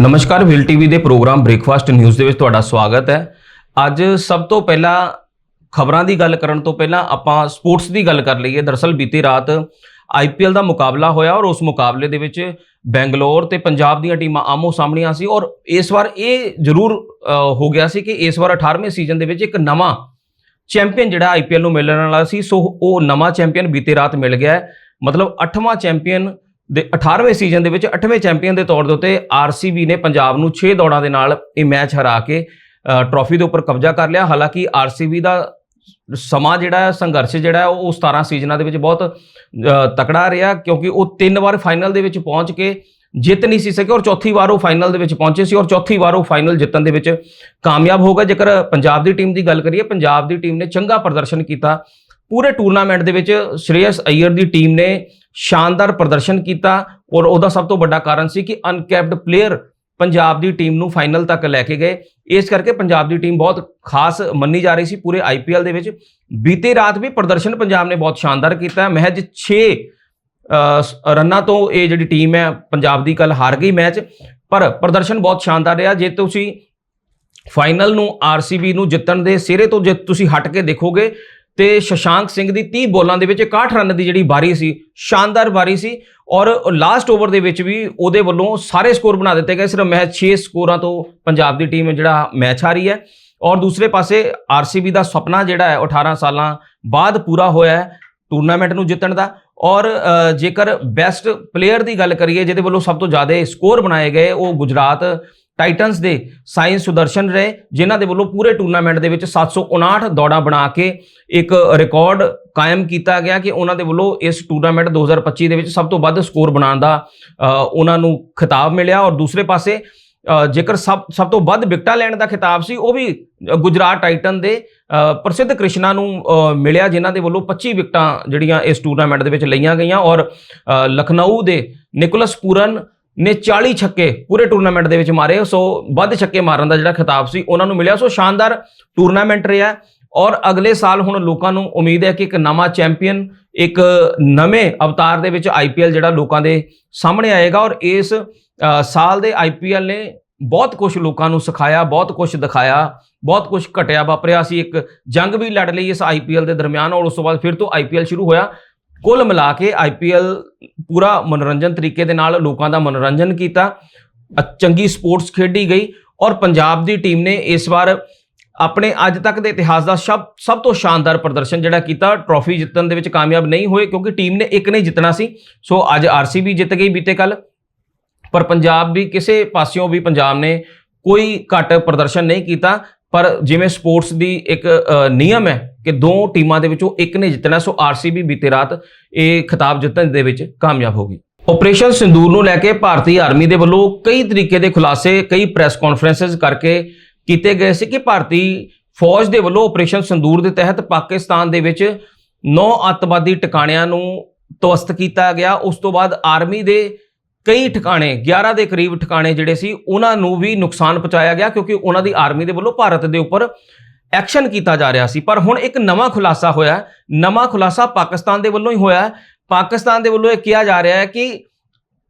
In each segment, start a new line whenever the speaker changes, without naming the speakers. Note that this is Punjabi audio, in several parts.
ਨਮਸਕਾਰ ਵਿਲ ਟੀਵੀ ਦੇ ਪ੍ਰੋਗਰਾਮ ਬ੍ਰੇਕਫਾਸਟ ਨਿਊਜ਼ ਦੇ ਵਿੱਚ ਤੁਹਾਡਾ ਸਵਾਗਤ ਹੈ। ਅੱਜ ਸਭ ਤੋਂ ਪਹਿਲਾਂ ਖਬਰਾਂ ਦੀ ਗੱਲ ਕਰਨ ਤੋਂ ਪਹਿਲਾਂ ਆਪਾਂ ਸਪੋਰਟਸ ਦੀ ਗੱਲ ਕਰ ਲਈਏ। ਦਰਅਸਲ ਬੀਤੀ ਰਾਤ ਆਈਪੀਐਲ ਦਾ ਮੁਕਾਬਲਾ ਹੋਇਆ ਔਰ ਉਸ ਮੁਕਾਬਲੇ ਦੇ ਵਿੱਚ ਬੈਂਗਲੌਰ ਤੇ ਪੰਜਾਬ ਦੀਆਂ ਟੀਮਾਂ ਆਮੋ ਸਾਹਮਣੀਆਂ ਸੀ ਔਰ ਇਸ ਵਾਰ ਇਹ ਜ਼ਰੂਰ ਹੋ ਗਿਆ ਸੀ ਕਿ ਇਸ ਵਾਰ 18ਵੇਂ ਸੀਜ਼ਨ ਦੇ ਵਿੱਚ ਇੱਕ ਨਵਾਂ ਚੈਂਪੀਅਨ ਜਿਹੜਾ ਆਈਪੀਐਲ ਨੂੰ ਮਿਲਣ ਵਾਲਾ ਸੀ। ਸੋ ਉਹ ਨਵਾਂ ਚੈਂਪੀਅਨ ਬੀਤੇ ਰਾਤ ਮਿਲ ਗਿਆ ਮਤਲਬ 8ਵਾਂ ਚੈਂਪੀਅਨ ਦੇ 18ਵੇਂ ਸੀਜ਼ਨ ਦੇ ਵਿੱਚ 8ਵੇਂ ਚੈਂਪੀਅਨ ਦੇ ਤੌਰ ਦੇ ਉੱਤੇ ਆਰਸੀਬੀ ਨੇ ਪੰਜਾਬ ਨੂੰ 6 ਦੌੜਾਂ ਦੇ ਨਾਲ ਇਹ ਮੈਚ ਹਰਾ ਕੇ ਅ, ਟਰੋਫੀ ਦੇ ਉੱਪਰ ਕਬਜ਼ਾ ਕਰ ਲਿਆ। ਹਾਲਾਂਕਿ ਆਰਸੀਬੀ ਦਾ ਸਮਾਂ ਜਿਹੜਾ ਸੰਘਰਸ਼ ਜਿਹੜਾ ਉਹ 17 ਸੀਜ਼ਨਾਂ ਦੇ ਵਿੱਚ ਬਹੁਤ ਤਕੜਾ ਰਿਹਾ ਕਿਉਂਕਿ ਉਹ ਤਿੰਨ ਵਾਰ ਫਾਈਨਲ ਦੇ ਵਿੱਚ ਪਹੁੰਚ ਕੇ ਜਿੱਤ ਨਹੀਂ ਸੀ ਸਕੇ ਔਰ ਚੌਥੀ ਵਾਰ ਉਹ ਫਾਈਨਲ ਦੇ ਵਿੱਚ ਪਹੁੰਚੇ ਸੀ ਔਰ ਚੌਥੀ ਵਾਰ ਉਹ ਫਾਈਨਲ ਜਿੱਤਣ ਦੇ ਵਿੱਚ ਕਾਮਯਾਬ ਹੋ ਗਿਆ ਜੇਕਰ ਪੰਜਾਬ ਦੀ ਟੀਮ ਦੀ ਗੱਲ ਕਰੀਏ ਪੰਜਾਬ ਦੀ ਟੀਮ ਨੇ ਚੰਗਾ ਪ੍ਰਦਰਸ਼ਨ ਕੀਤਾ। ਪੂਰੇ ਟੂਰਨਾਮੈਂਟ ਦੇ ਵਿੱਚ ਸ਼੍ਰੇਯਸ ਅਈਅਰ ਦੀ ਟੀਮ ਨੇ ਸ਼ਾਨਦਾਰ ਪ੍ਰਦਰਸ਼ਨ ਕੀਤਾ ਔਰ ਉਹਦਾ ਸਭ ਤੋਂ ਵੱਡਾ ਕਾਰਨ ਸੀ ਕਿ ਅਨਕੈਪਡ ਪਲੇਅਰ ਪੰਜਾਬ ਦੀ ਟੀਮ ਨੂੰ ਫਾਈਨਲ ਤੱਕ ਲੈ ਕੇ ਗਏ। ਇਸ ਕਰਕੇ ਪੰਜਾਬ ਦੀ ਟੀਮ ਬਹੁਤ ਖਾਸ ਮੰਨੀ ਜਾ ਰਹੀ ਸੀ ਪੂਰੇ ਆਈਪੀਐਲ ਦੇ ਵਿੱਚ। ਬੀਤੇ ਰਾਤ ਵੀ ਪ੍ਰਦਰਸ਼ਨ ਪੰਜਾਬ ਨੇ ਬਹੁਤ ਸ਼ਾਨਦਾਰ ਕੀਤਾ ਮਹਿਜ 6 ਰਨਾਂ ਤੋਂ ਇਹ ਜਿਹੜੀ ਟੀਮ ਹੈ, ਪੰਜਾਬ ਦੀ ਕੱਲ ਹਾਰ ਗਈ ਮੈਚ। ਪਰ ਪ੍ਰਦਰਸ਼ਨ ਬਹੁਤ ਸ਼ਾਨਦਾਰ ਰਿਹਾ। ਜੇ ਤੁਸੀਂ ਫਾਈਨਲ ਨੂੰ ਆਰਸੀਬੀ ਨੂੰ ਜਿੱਤਣ ਦੇ ਸਿਰੇ ਤੋਂ ਜੇ ਤੁਸੀਂ ਹਟ ਕੇ ਦੇਖੋਗੇ ਤੇ ਸ਼ਸ਼ਾਂਕ ਸਿੰਘ ਦੀ 30 ਬੋਲਾਂ ਦੇ ਵਿੱਚ 61 ਰਨ ਦੀ ਜਿਹੜੀ ਬਾਰੀ ਸੀ, ਸ਼ਾਨਦਾਰ ਬਾਰੀ ਸੀ ਔਰ ਲਾਸਟ ਓਵਰ ਦੇ ਵਿੱਚ ਵੀ ਉਹਦੇ ਵੱਲੋਂ ਸਾਰੇ ਸਕੋਰ ਬਣਾ ਦਿੱਤੇ ਗਏ, ਸਿਰਫ ਮੈਚ 6 ਸਕੋਰਾਂ ਤੋਂ ਪੰਜਾਬ ਦੀ ਟੀਮ ਜਿਹੜਾ ਮੈਚ ਹਾਰੀ ਹੈ ਔਰ ਦੂਸਰੇ ਪਾਸੇ ਆਰਸੀਬੀ ਦਾ ਸੁਪਨਾ ਜਿਹੜਾ ਹੈ ਉਹ 18 ਸਾਲਾਂ ਬਾਅਦ ਪੂਰਾ ਹੋਇਆ ਹੈ ਟੂਰਨਾਮੈਂਟ ਨੂੰ ਜਿੱਤਣ ਦਾ ਔਰ ਜੇਕਰ ਬੈਸਟ ਪਲੇਅਰ ਦੀ ਗੱਲ ਕਰੀਏ, ਜਿਹਦੇ ਵੱਲੋਂ ਸਭ ਤੋਂ ਜ਼ਿਆਦਾ ਸਕੋਰ ਬਣਾਏ ਗਏ ਉਹ ਗੁਜਰਾਤ ਟਾਈਟਨਸ ਦੇ ਸਾਈਨ ਸੁਦਰਸ਼ਨ ਰਹੇ, ਜਿਨ੍ਹਾਂ ਦੇ ਵੱਲੋਂ ਪੂਰੇ ਟੂਰਨਾਮੈਂਟ ਦੇ ਵਿੱਚ 759 ਦੌੜਾਂ ਬਣਾ ਕੇ ਇੱਕ ਰਿਕਾਰਡ ਕਾਇਮ ਕੀਤਾ ਗਿਆ ਕਿ ਉਹਨਾਂ ਦੇ ਵੱਲੋਂ ਇਸ ਟੂਰਨਾਮੈਂਟ 2025 ਦੇ ਵਿੱਚ ਸਭ ਤੋਂ ਵੱਧ ਸਕੋਰ ਬਣਾਉਣ ਦਾ ਉਹਨਾਂ ਨੂੰ ਖਿਤਾਬ ਮਿਲਿਆ। ਔਰ ਦੂਸਰੇ ਪਾਸੇ ਜੇਕਰ ਸਭ ਸਭ ਤੋਂ ਵੱਧ ਵਿਕਟਾਂ ਲੈਣ ਦਾ ਖਿਤਾਬ ਸੀ, ਉਹ ਵੀ ਗੁਜਰਾਤ ਟਾਈਟਨ ਦੇ ਪ੍ਰਸਿੱਧ ਕ੍ਰਿਸ਼ਨਾ ਨੂੰ ਮਿਲਿਆ, ਜਿਨ੍ਹਾਂ ਦੇ ਵੱਲੋਂ 25 ਵਿਕਟਾਂ ਜਿਹੜੀਆਂ ਇਸ ਟੂਰਨਾਮੈਂਟ ਦੇ ਵਿੱਚ ਲਈਆਂ ਗਈਆਂ। ਔਰ ਲਖਨਊ ਦੇ ਨਿਕੋਲਸ ਪੂਰਨ ਨੇ 40 ਛੱਕੇ ਪੂਰੇ ਟੂਰਨਾਮੈਂਟ ਦੇ ਵਿੱਚ ਮਾਰੇ, ਸੋ ਵੱਧ ਛੱਕੇ ਮਾਰਨ ਦਾ ਜਿਹੜਾ ਖਿਤਾਬ ਸੀ, ਉਹਨਾਂ ਨੂੰ ਮਿਲਿਆ। ਸੋ ਸ਼ਾਨਦਾਰ ਟੂਰਨਾਮੈਂਟ ਰਿਹਾ ਔਰ ਅਗਲੇ ਸਾਲ ਹੁਣ ਲੋਕਾਂ ਨੂੰ ਉਮੀਦ ਹੈ ਕਿ ਇੱਕ ਨਵਾਂ ਚੈਂਪੀਅਨ ਇੱਕ ਨਵੇਂ ਅਵਤਾਰ ਦੇ ਵਿੱਚ ਆਈਪੀਐਲ ਜਿਹੜਾ ਲੋਕਾਂ ਦੇ ਸਾਹਮਣੇ ਆਏਗਾ ਔਰ ਇਸ ਸਾਲ ਦੇ ਆਈਪੀਐਲ ਨੇ ਬਹੁਤ ਕੁਝ ਲੋਕਾਂ ਨੂੰ ਸਿਖਾਇਆ, ਬਹੁਤ ਕੁਝ ਦਿਖਾਇਆ, ਬਹੁਤ ਕੁਝ ਘਟਿਆ, ਵਾਪਰਿਆ। ਸੀ ਇੱਕ ਜੰਗ ਵੀ ਲੜ ਲਈ ਇਸ ਆਈਪੀਐਲ ਦੇ ਦਰਮਿਆਨ ਔਰ ਉਸ ਤੋਂ ਬਾਅਦ ਫਿਰ ਤੋਂ ਆਈਪੀਐਲ ਸ਼ੁਰੂ ਹੋਇਆ। ਕੁੱਲ ਮਿਲਾ ਕੇ ਆਈਪੀਐਲ ਪੂਰਾ ਮਨੋਰੰਜਨ ਤਰੀਕੇ ਦੇ ਨਾਲ ਲੋਕਾਂ ਦਾ ਮਨੋਰੰਜਨ ਕੀਤਾ। ਚੰਗੀ ਸਪੋਰਟਸ ਖੇਡੀ ਗਈ ਔਰ ਪੰਜਾਬ ਦੀ ਟੀਮ ਨੇ ਇਸ ਵਾਰ ਆਪਣੇ ਅੱਜ ਤੱਕ ਦੇ ਇਤਿਹਾਸ ਦਾ ਸਭ ਸਭ ਤੋਂ ਸ਼ਾਨਦਾਰ ਪ੍ਰਦਰਸ਼ਨ ਜਿਹੜਾ ਕੀਤਾ, ਟਰੋਫੀ ਜਿੱਤਣ ਦੇ ਵਿੱਚ ਕਾਮਯਾਬ ਨਹੀਂ ਹੋਏ ਕਿਉਂਕਿ ਟੀਮ ਨੇ ਇੱਕ ਨਹੀਂ ਜਿੱਤਣਾ ਸੀ। ਸੋ ਅੱਜ ਆਰਸੀਬੀ ਜਿੱਤ ਗਈ ਬੀਤੇ ਕੱਲ ਪਰ ਪੰਜਾਬ ਵੀ ਕਿਸੇ ਪਾਸਿਓਂ ਵੀ ਪੰਜਾਬ ਨੇ ਕੋਈ ਘੱਟ ਪ੍ਰਦਰਸ਼ਨ ਨਹੀਂ ਕੀਤਾ। ਪਰ ਜਿਵੇਂ ਸਪੋਰਟਸ ਦੀ ਇੱਕ ਨਿਯਮ ਹੈ ਕਿ ਦੋ ਟੀਮਾਂ ਦੇ ਵਿੱਚੋਂ ਇੱਕ ਨੇ ਜਿੱਤਣਾ, ਸੋ ਆਰਸੀਬੀ ਬੀਤੇ ਰਾਤ ਇਹ ਖਿਤਾਬ ਜਿੱਤਣ ਦੇ ਵਿੱਚ ਕਾਮਯਾਬ ਹੋ ਗਈ। ਆਪਰੇਸ਼ਨ ਸਿੰਦੂਰ ਨੂੰ ਲੈ ਕੇ ਭਾਰਤੀ ਆਰਮੀ ਦੇ ਵੱਲੋਂ ਕਈ ਤਰੀਕੇ ਦੇ ਖੁਲਾਸੇ, ਕਈ ਪ੍ਰੈਸ ਕਾਨਫਰੰਸਸ ਕਰਕੇ ਕੀਤੇ ਗਏ ਸੀ ਕਿ ਭਾਰਤੀ ਫੌਜ ਦੇ ਵੱਲੋਂ ਆਪਰੇਸ਼ਨ ਸਿੰਦੂਰ ਦੇ ਤਹਿਤ ਪਾਕਿਸਤਾਨ ਦੇ ਵਿੱਚ ਨੌ ਅੱਤਵਾਦੀ ਟਿਕਾਣਿਆਂ ਨੂੰ ਤਵਸਤ ਕੀਤਾ ਗਿਆ। ਉਸ ਤੋਂ ਬਾਅਦ ਆਰਮੀ ਦੇ ਕਈ ਠਿਕਾਣੇ 11 ਦੇ ਕਰੀਬ ਠਿਕਾਣੇ ਜਿਹੜੇ ਸੀ, ਉਹਨਾਂ ਨੂੰ ਵੀ ਨੁਕਸਾਨ ਪਹੁੰਚਾਇਆ ਗਿਆ ਕਿਉਂਕਿ ਉਹਨਾਂ ਦੀ ਆਰਮੀ ਦੇ ਵੱਲੋਂ ਭਾਰਤ ਦੇ ਉੱਪਰ ਐਕਸ਼ਨ ਕੀਤਾ ਜਾ ਰਿਹਾ ਸੀ। ਪਰ ਹੁਣ ਇੱਕ ਨਵਾਂ ਖੁਲਾਸਾ ਹੋਇਆ ਨਵਾਂ ਖੁਲਾਸਾ ਪਾਕਿਸਤਾਨ ਦੇ ਵੱਲੋਂ ਹੀ ਹੋਇਆ ਪਾਕਿਸਤਾਨ ਦੇ ਵੱਲੋਂ ਇਹ ਕਿਹਾ ਜਾ ਰਿਹਾ ਹੈ ਕਿ